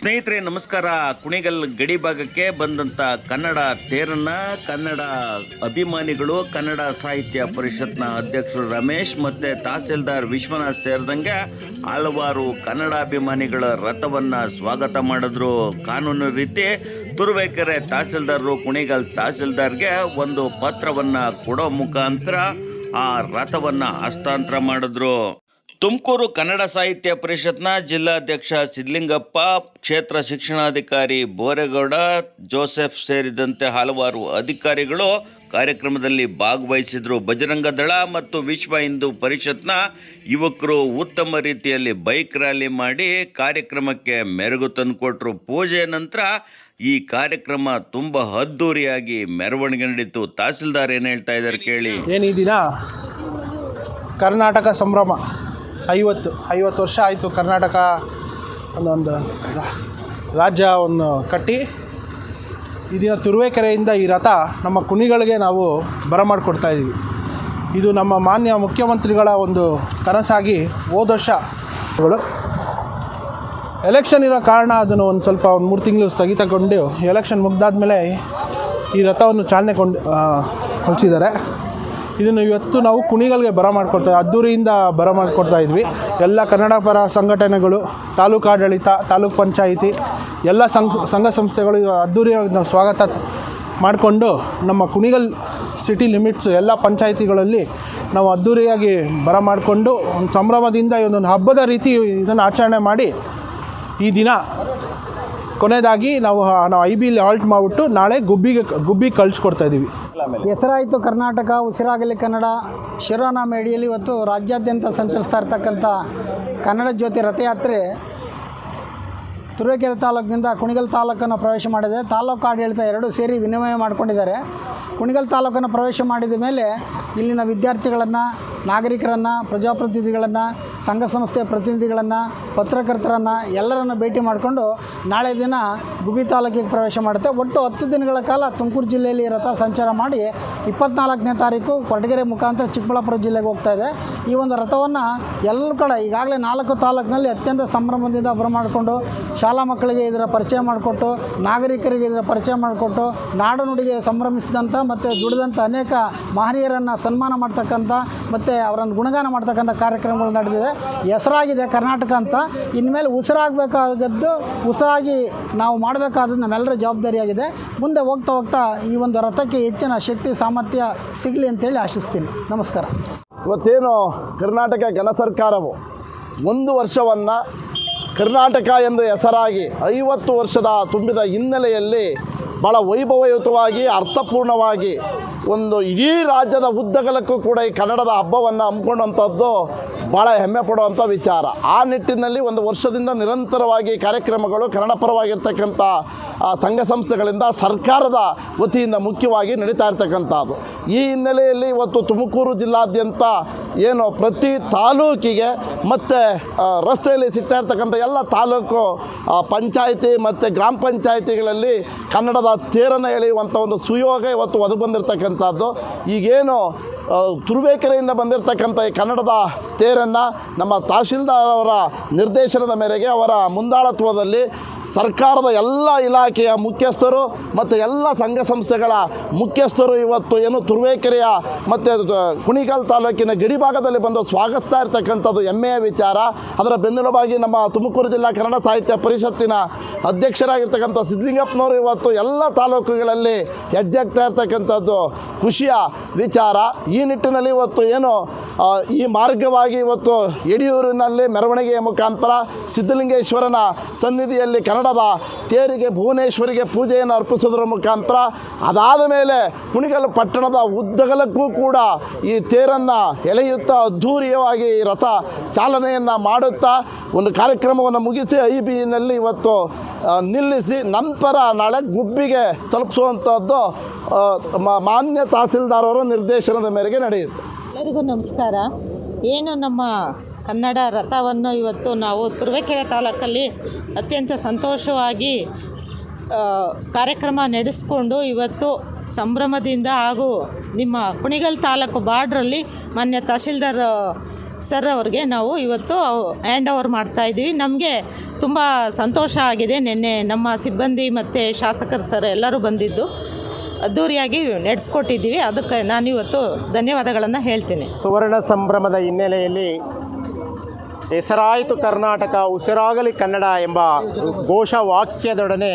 ಸ್ನೇಹಿತರೆ, ನಮಸ್ಕಾರ. ಕುಣಿಗಲ್ ಗಡಿ ಭಾಗಕ್ಕೆ ಬಂದಂಥ ಕನ್ನಡ ತೇರನ್ನ, ಕನ್ನಡ ಅಭಿಮಾನಿಗಳು, ಕನ್ನಡ ಸಾಹಿತ್ಯ ಪರಿಷತ್ನ ಅಧ್ಯಕ್ಷರು ರಮೇಶ್ ಮತ್ತು ತಹಸೀಲ್ದಾರ್ ವಿಶ್ವನಾಥ್ ಸೇರಿದಂಗೆ ಹಲವಾರು ಕನ್ನಡ ಅಭಿಮಾನಿಗಳ ರಥವನ್ನು ಸ್ವಾಗತ ಮಾಡಿದ್ರು. ಕಾನೂನು ರೀತಿ ತುರುವೇಕೆರೆ ತಹಸೀಲ್ದಾರರು, ಕುಣಿಗಲ್ ತಹಸೀಲ್ದಾರ್ಗೆ ಒಂದು ಪತ್ರವನ್ನ ಕೊಡೋ ಮುಖಾಂತರ ಆ ರಥವನ್ನು ಹಸ್ತಾಂತರ ಮಾಡಿದ್ರು. ತುಮಕೂರು ಕನ್ನಡ ಸಾಹಿತ್ಯ ಪರಿಷತ್ನ ಜಿಲ್ಲಾಧ್ಯಕ್ಷ ಸಿದ್ಲಿಂಗಪ್ಪ ಕ್ಷೇತ್ರ ಶಿಕ್ಷಣಾಧಿಕಾರಿ ಬೋರೇಗೌಡ, ಜೋಸೆಫ್ ಸೇರಿದಂತೆ ಹಲವಾರು ಅಧಿಕಾರಿಗಳು ಕಾರ್ಯಕ್ರಮದಲ್ಲಿ ಭಾಗವಹಿಸಿದ್ರು. ಬಜರಂಗ ದಳ ಮತ್ತು ವಿಶ್ವ ಹಿಂದೂ ಪರಿಷತ್ನ ಯುವಕರು ಉತ್ತಮ ರೀತಿಯಲ್ಲಿ ಬೈಕ್ ರ್ಯಾಲಿ ಮಾಡಿ ಕಾರ್ಯಕ್ರಮಕ್ಕೆ ಮೆರುಗು ತಂದುಕೊಟ್ರು. ಪೂಜೆ ನಂತರ ಈ ಕಾರ್ಯಕ್ರಮ ತುಂಬ ಅದ್ದೂರಿಯಾಗಿ ಮೆರವಣಿಗೆ ನಡೀತು. ತಹಸೀಲ್ದಾರ್ ಏನು ಹೇಳ್ತಾ ಇದ್ದಾರೆ ಕೇಳಿ. ಏನು ಈ ದಿನ ಕರ್ನಾಟಕ ಸಂಭ್ರಮ. ಐವತ್ತು ಐವತ್ತು ವರ್ಷ ಆಯಿತು ಕರ್ನಾಟಕ ಒಂದೊಂದು ಒಂದು ಕಟ್ಟಿ. ಇದಿನ ದಿನ ತುರುವೇಕೆರೆಯಿಂದ ಈ ರಥ ನಮ್ಮ ಕುಣಿಗಳಿಗೆ ನಾವು ಬರಮಾಡಿಕೊಡ್ತಾ ಇದ್ದೀವಿ. ಇದು ನಮ್ಮ ಮಾನ್ಯ ಮುಖ್ಯಮಂತ್ರಿಗಳ ಒಂದು ಕನಸಾಗಿ ಹೋದ ವರ್ಷಗಳು ಎಲೆಕ್ಷನ್ ಇರೋ ಕಾರಣ ಅದನ್ನು ಒಂದು ಸ್ವಲ್ಪ ಒಂದು ಮೂರು ತಿಂಗಳು ಸ್ಥಗಿತಗೊಂಡು ಎಲೆಕ್ಷನ್ ಮುಗ್ದಾದ್ಮೇಲೆ ಈ ರಥವನ್ನು ಚಾಲನೆ ಕೊಂಡು ಹೊಲಿಸಿದ್ದಾರೆ. ಇದನ್ನು ಇವತ್ತು ನಾವು ಕುಣಿಗಲ್ಗೆ ಬರ ಮಾಡಿಕೊಡ್ತಾ ಅದ್ದೂರಿಯಿಂದ ಬರ ಮಾಡಿಕೊಡ್ತಾ ಇದ್ವಿ. ಎಲ್ಲ ಕನ್ನಡ ಪರ ಸಂಘಟನೆಗಳು, ತಾಲೂಕು ಆಡಳಿತ, ತಾಲೂಕ್ ಪಂಚಾಯಿತಿ, ಎಲ್ಲ ಸಂಘ ಸಂಘ ಸಂಸ್ಥೆಗಳು ಅದ್ದೂರಿಯಾಗಿ ಸ್ವಾಗತ ಮಾಡಿಕೊಂಡು ನಮ್ಮ ಕುಣಿಗಲ್ ಸಿಟಿ ಲಿಮಿಟ್ಸ್ ಎಲ್ಲ ಪಂಚಾಯಿತಿಗಳಲ್ಲಿ ನಾವು ಅದ್ದೂರಿಯಾಗಿ ಬರ ಮಾಡಿಕೊಂಡು ಒಂದು ಸಂಭ್ರಮದಿಂದ ಈ ಒಂದು ಹಬ್ಬದ ರೀತಿ ಇದನ್ನು ಆಚರಣೆ ಮಾಡಿ ಈ ದಿನ ಕೊನೆಯದಾಗಿ ನಾವು ನಾವು ಐ ಬಿಲಿ ಹಾಲ್ಟ್ ಮಾಡಿಬಿಟ್ಟು ನಾಳೆ ಗುಬ್ಬಿಗೆ ಗುಬ್ಬಿಗೆ ಕಳಿಸ್ಕೊಡ್ತಾ ಇದ್ದೀವಿ ಹೆಸರಾಯಿತು ಕರ್ನಾಟಕ ಉಸಿರಾಗಲಿ ಕನ್ನಡ ಶಿರೋನಾಮ ಅಡಿಯಲ್ಲಿ ಇವತ್ತು ರಾಜ್ಯಾದ್ಯಂತ ಸಂಚರಿಸ್ತಾ ಇರ್ತಕ್ಕಂಥ ಕನ್ನಡ ಜ್ಯೋತಿ ರಥಯಾತ್ರೆ ತುರುವೇಕೆರೆ ತಾಲೂಕಿನಿಂದ ಕುಣಿಗಲ್ ತಾಲೂಕನ್ನು ಪ್ರವೇಶ ಮಾಡಿದೆ. ತಾಲೂಕು ಆಡಳಿತ ಎರಡೂ ಸೇರಿ ವಿನಿಮಯ ಮಾಡಿಕೊಂಡಿದ್ದಾರೆ. ಕುಣಿಗಲ್ ತಾಲೂಕನ್ನು ಪ್ರವೇಶ ಮಾಡಿದ ಮೇಲೆ ಇಲ್ಲಿನ ವಿದ್ಯಾರ್ಥಿಗಳನ್ನು, ನಾಗರಿಕರನ್ನು, ಪ್ರಜಾಪ್ರತಿನಿಧಿಗಳನ್ನು, ಸಂಘ ಸಂಸ್ಥೆಯ ಪ್ರತಿನಿಧಿಗಳನ್ನು, ಪತ್ರಕರ್ತರನ್ನು ಎಲ್ಲರನ್ನು ಭೇಟಿ ಮಾಡಿಕೊಂಡು ನಾಳೆ ದಿನ ಗುಬಿ ತಾಲೂಕಿಗೆ ಪ್ರವೇಶ ಮಾಡುತ್ತೆ. ಒಟ್ಟು ಹತ್ತು ದಿನಗಳ ಕಾಲ ತುಮಕೂರು ಜಿಲ್ಲೆಯಲ್ಲಿ ರಥ ಸಂಚಾರ ಮಾಡಿ ಇಪ್ಪತ್ನಾಲ್ಕನೇ ತಾರೀಕು ಕೊರಟಗೆರೆ ಮುಖಾಂತರ ಚಿಕ್ಕಬಳ್ಳಾಪುರ ಜಿಲ್ಲೆಗೆ ಹೋಗ್ತಾ ಇದೆ. ಈ ಒಂದು ರಥವನ್ನು ಎಲ್ಲರೂ ಕಡೆ ಈಗಾಗಲೇ ನಾಲ್ಕು ತಾಲೂಕಿನಲ್ಲಿ ಅತ್ಯಂತ ಸಂಭ್ರಮದಿಂದ ಬರಮಾಡಿಕೊಂಡು ಶಾಲಾ ಮಕ್ಕಳಿಗೆ ಇದರ ಪರಿಚಯ ಮಾಡಿಕೊಟ್ಟು, ನಾಗರಿಕರಿಗೆ ಇದರ ಪರಿಚಯ ಮಾಡಿಕೊಟ್ಟು ನಾಡು ನುಡಿಗೆ ಸಂಭ್ರಮಿಸಿದಂಥ ಮತ್ತು ದುಡಿದಂಥ ಅನೇಕ ಮಹನೀಯರನ್ನು ಸನ್ಮಾನ ಮಾಡ್ತಕ್ಕಂಥ ಮತ್ತು ಅವರನ್ನು ಗುಣಗಾನ ಮಾಡ್ತಕ್ಕಂಥ ಕಾರ್ಯಕ್ರಮಗಳು ನಡೆದಿದೆ. ಹೆಸರಾಗಿದೆ ಕರ್ನಾಟಕ ಅಂತ. ಇನ್ಮೇಲೆ ಉಸಿರಾಗಬೇಕಾಗದ್ದು ಉಸಿರಾಗಿ ನಾವು ಮಾಡಬೇಕಾದ ನಮ್ಮೆಲ್ಲರ ಜವಾಬ್ದಾರಿಯಾಗಿದೆ. ಮುಂದೆ ಹೋಗ್ತಾ ಹೋಗ್ತಾ ಈ ಒಂದು ರಥಕ್ಕೆ ಹೆಚ್ಚಿನ ಶಕ್ತಿ, ಸಾಮರ್ಥ್ಯ ಸಿಗಲಿ ಅಂತೇಳಿ ಆಶಿಸ್ತೀನಿ. ನಮಸ್ಕಾರ. ಇವತ್ತೇನು ಕರ್ನಾಟಕ ಘನ ಸರ್ಕಾರವು ಒಂದು ವರ್ಷವನ್ನು ಕರ್ನಾಟಕ ಎಂದು ಹೆಸರಾಗಿ ಐವತ್ತು ವರ್ಷದ ತುಂಬಿದ ಹಿನ್ನೆಲೆಯಲ್ಲಿ ಭಾಳ ವೈಭವಯುತವಾಗಿ, ಅರ್ಥಪೂರ್ಣವಾಗಿ ಒಂದು ಇಡೀ ರಾಜ್ಯದ ಉದ್ದಗಲಕ್ಕೂ ಕೂಡ ಈ ಕನ್ನಡದ ಹಬ್ಬವನ್ನು ಹಮ್ಮಿಕೊಂಡಂಥದ್ದು ಭಾಳ ಹೆಮ್ಮೆ ಪಡುವಂಥ ವಿಚಾರ. ಆ ನಿಟ್ಟಿನಲ್ಲಿ ಒಂದು ವರ್ಷದಿಂದ ನಿರಂತರವಾಗಿ ಕಾರ್ಯಕ್ರಮಗಳು ಕನ್ನಡ ಪರವಾಗಿರ್ತಕ್ಕಂಥ ಆ, ಸಂಘ ಸಂಸ್ಥೆಗಳಿಂದ ಸರ್ಕಾರದ ವತಿಯಿಂದ ಮುಖ್ಯವಾಗಿ ನಡೀತಾ ಇರ್ತಕ್ಕಂಥದ್ದು. ಈ ಹಿನ್ನೆಲೆಯಲ್ಲಿ ಇವತ್ತು ತುಮಕೂರು ಜಿಲ್ಲಾದ್ಯಂತ ಏನು ಪ್ರತಿ ತಾಲೂಕಿಗೆ ಮತ್ತು ರಸ್ತೆಯಲ್ಲಿ ಸಿಗ್ತಾ ಇರ್ತಕ್ಕಂಥ ಎಲ್ಲ ತಾಲೂಕು ಪಂಚಾಯಿತಿ ಮತ್ತು ಗ್ರಾಮ ಪಂಚಾಯಿತಿಗಳಲ್ಲಿ ಕನ್ನಡದ ತೇರನ್ನು ಎಳೆಯುವಂಥ ಒಂದು ಸುಯೋಗ ಇವತ್ತು ಒದಗಿ ಬಂದಿರತಕ್ಕಂಥದ್ದು. ಈಗೇನು ತುರುವೇಕರೆಯಿಂದ ಬಂದಿರತಕ್ಕಂಥ ಈ ಕನ್ನಡದ ನಮ್ಮ ತಹಶೀಲ್ದಾರ್ ಅವರ ನಿರ್ದೇಶನದ ಮೇರೆಗೆ ಅವರ ಮುಂದಾಳತ್ವದಲ್ಲಿ ಸರ್ಕಾರದ ಎಲ್ಲ ಇಲಾಖೆಯ ಮುಖ್ಯಸ್ಥರು ಮತ್ತು ಎಲ್ಲ ಸಂಘ ಸಂಸ್ಥೆಗಳ ಮುಖ್ಯಸ್ಥರು ಇವತ್ತು ಏನು ತುರುವೇಕೆರೆಯ ಮತ್ತು ಕುಣಿಗಲ್ ತಾಲೂಕಿನ ಗಡಿಭಾಗದಲ್ಲಿ ಬಂದು ಸ್ವಾಗತಿಸ್ತಾ ಇರ್ತಕ್ಕಂಥದ್ದು ಹೆಮ್ಮೆಯ ವಿಚಾರ. ಅದರ ಬೆನ್ನೆಲುಬಾಗಿ ನಮ್ಮ ತುಮಕೂರು ಜಿಲ್ಲಾ ಕನ್ನಡ ಸಾಹಿತ್ಯ ಪರಿಷತ್ತಿನ ಅಧ್ಯಕ್ಷರಾಗಿರ್ತಕ್ಕಂಥ ಸಿದ್ಲಿಂಗಪ್ಪನವರು ಇವತ್ತು ಎಲ್ಲ ತಾಲೂಕುಗಳಲ್ಲಿ ಹೆಜ್ಜೆ ಆಗ್ತಾ ಇರ್ತಕ್ಕಂಥದ್ದು ಖುಷಿಯ ವಿಚಾರ. ಈ ನಿಟ್ಟಿನಲ್ಲಿ ಇವತ್ತು ಏನು ಈ ಮಾರ್ಗವಾಗಿ ಇವತ್ತು ಯಡಿಯೂರಿನಲ್ಲಿ ಮೆರವಣಿಗೆಯ ಮುಖಾಂತರ ಸಿದ್ಧಲಿಂಗೇಶ್ವರನ ಸನ್ನಿಧಿಯಲ್ಲಿ ಕನ್ನಡದ ತೇರಿಗೆ ಭುವನೇಶ್ವರಿಗೆ ಪೂಜೆಯನ್ನು ಅರ್ಪಿಸೋದ್ರ ಮುಖಾಂತರ ಅದಾದ ಮೇಲೆ ಕುಣಿಗಲ್ ಪಟ್ಟಣದ ಉದ್ದಗಲಕ್ಕೂ ಕೂಡ ಈ ತೇರನ್ನು ಎಳೆಯುತ್ತಾ ಅದ್ಧೂರಿಯವಾಗಿ ಈ ರಥ ಚಾಲನೆಯನ್ನು ಮಾಡುತ್ತಾ ಒಂದು ಕಾರ್ಯಕ್ರಮವನ್ನು ಮುಗಿಸಿ ಐ ಬಿನಲ್ಲಿ ಇವತ್ತು ನಿಲ್ಲಿಸಿ ನಂತರ ನಾಳೆ ಗುಬ್ಬಿಗೆ ತಲುಪಿಸುವಂಥದ್ದು ಮಾನ್ಯ ತಹಸೀಲ್ದಾರರ ನಿರ್ದೇಶನದ ಮೇರೆಗೆ ನಡೆಯುತ್ತೆ. ಎಲ್ಲರಿಗೂ ನಮಸ್ಕಾರ. ಏನು ನಮ್ಮ ಕನ್ನಡ ರಥವನ್ನು ಇವತ್ತು ನಾವು ತುರುವೇಕೆರೆ ತಾಲೂಕಲ್ಲಿ ಅತ್ಯಂತ ಸಂತೋಷವಾಗಿ ಕಾರ್ಯಕ್ರಮ ನಡೆಸ್ಕೊಂಡು ಇವತ್ತು ಸಂಭ್ರಮದಿಂದ ಹಾಗೂ ನಿಮ್ಮ ಕುಣಿಗಲ್ ತಾಲೂಕು ಬಾರ್ಡ್ರಲ್ಲಿ ಮಾನ್ಯ ತಹಶೀಲ್ದಾರ್ ಸರ್ ಅವ್ರಿಗೆ ನಾವು ಇವತ್ತು ಹ್ಯಾಂಡ್ ಓವರ್ ಮಾಡ್ತಾ ಇದ್ದೀವಿ. ನಮಗೆ ತುಂಬ ಸಂತೋಷ ಆಗಿದೆ. ನಿನ್ನೆ ನಮ್ಮ ಸಿಬ್ಬಂದಿ ಮತ್ತು ಶಾಸಕರು, ಸರ್ ಎಲ್ಲರೂ ಬಂದಿದ್ದು. ಅದ್ಧೂರಿಯಾಗಿ ನಡೆಸ್ಕೊಟ್ಟಿದ್ದೀವಿ ಅದಕ್ಕೆ ನಾನು ಇವತ್ತು ಧನ್ಯವಾದಗಳನ್ನು ಹೇಳ್ತೀನಿ. ಸುವರ್ಣ ಸಂಭ್ರಮದ ಹಿನ್ನೆಲೆಯಲ್ಲಿ ಹೆಸರಾಯಿತು ಕರ್ನಾಟಕ, ಉಸಿರಾಗಲಿ ಕನ್ನಡ ಎಂಬ ಘೋಷವಾಕ್ಯದೊಡನೆ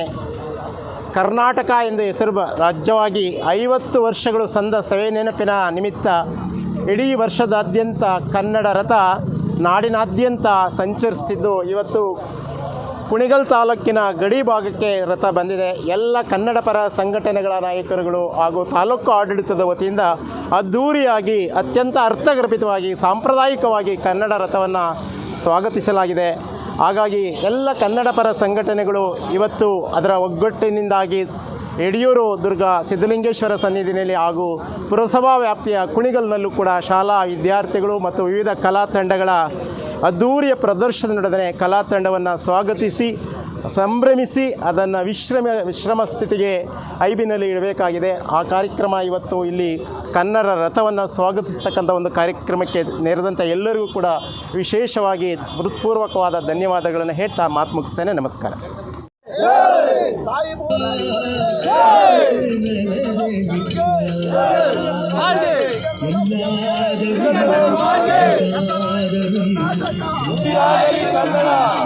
ಕರ್ನಾಟಕ ಎಂದು ಹೆಸರು ರಾಜ್ಯವಾಗಿ ಐವತ್ತು ವರ್ಷಗಳು ಸಂದ ಸವೆ ನೆನಪಿನ ನಿಮಿತ್ತ ಇಡೀ ವರ್ಷದಾದ್ಯಂತ ಕನ್ನಡ ರಥ ನಾಡಿನಾದ್ಯಂತ ಸಂಚರಿಸ್ತಿದ್ದು. ಇವತ್ತು ಕುಣಿಗಲ್ ತಾಲೂಕಿನ ಗಡಿ ಭಾಗಕ್ಕೆ ರಥ ಬಂದಿದೆ. ಎಲ್ಲ ಕನ್ನಡ ಪರ ಸಂಘಟನೆಗಳ ನಾಯಕರುಗಳು ಹಾಗೂ ತಾಲೂಕು ಆಡಳಿತದ ವತಿಯಿಂದ ಅದ್ಧೂರಿಯಾಗಿ ಅತ್ಯಂತ ಅರ್ಥಗರ್ಭಿತವಾಗಿ, ಸಾಂಪ್ರದಾಯಿಕವಾಗಿ ಕನ್ನಡ ರಥವನ್ನು ಸ್ವಾಗತಿಸಲಾಗಿದೆ. ಹಾಗಾಗಿ ಎಲ್ಲ ಕನ್ನಡ ಪರ ಸಂಘಟನೆಗಳು ಇವತ್ತು ಅದರ ಒಗ್ಗಟ್ಟಿನಿಂದಾಗಿ ಯಡಿಯೂರು ದುರ್ಗ ಸಿದ್ಧಲಿಂಗೇಶ್ವರ ಸನ್ನಿಧಿನಲ್ಲಿ ಹಾಗೂ ಪುರಸಭಾ ವ್ಯಾಪ್ತಿಯ ಕುಣಿಗಲ್ನಲ್ಲೂ ಕೂಡ ಶಾಲಾ ವಿದ್ಯಾರ್ಥಿಗಳು ಮತ್ತು ವಿವಿಧ ಕಲಾ ತಂಡಗಳ ಅದ್ಧೂರಿಯ ಪ್ರದರ್ಶನ ಕಲಾ ತಂಡವನ್ನು ಸ್ವಾಗತಿಸಿ ಸಂಭ್ರಮಿಸಿ ಅದನ್ನು ವಿಶ್ರಮ ವಿಶ್ರಮ ಸ್ಥಿತಿಗೆ ಐಬಿನಲ್ಲಿ ಇಡಬೇಕಾಗಿದೆ ಆ ಕಾರ್ಯಕ್ರಮ ಇವತ್ತು ಇಲ್ಲಿ ಕನ್ನಡ ರಥವನ್ನು ಸ್ವಾಗತಿಸ್ತಕ್ಕಂಥ ಒಂದು ಕಾರ್ಯಕ್ರಮಕ್ಕೆ ನೆರೆದಂಥ ಎಲ್ಲರಿಗೂ ಕೂಡ ವಿಶೇಷವಾಗಿ ಹೃತ್ಪೂರ್ವಕವಾದ ಧನ್ಯವಾದಗಳನ್ನು ಹೇಳ್ತಾ ಮಾತು ಮುಗಿಸ್ತೇನೆ ನಮಸ್ಕಾರ கன்னடவாதவி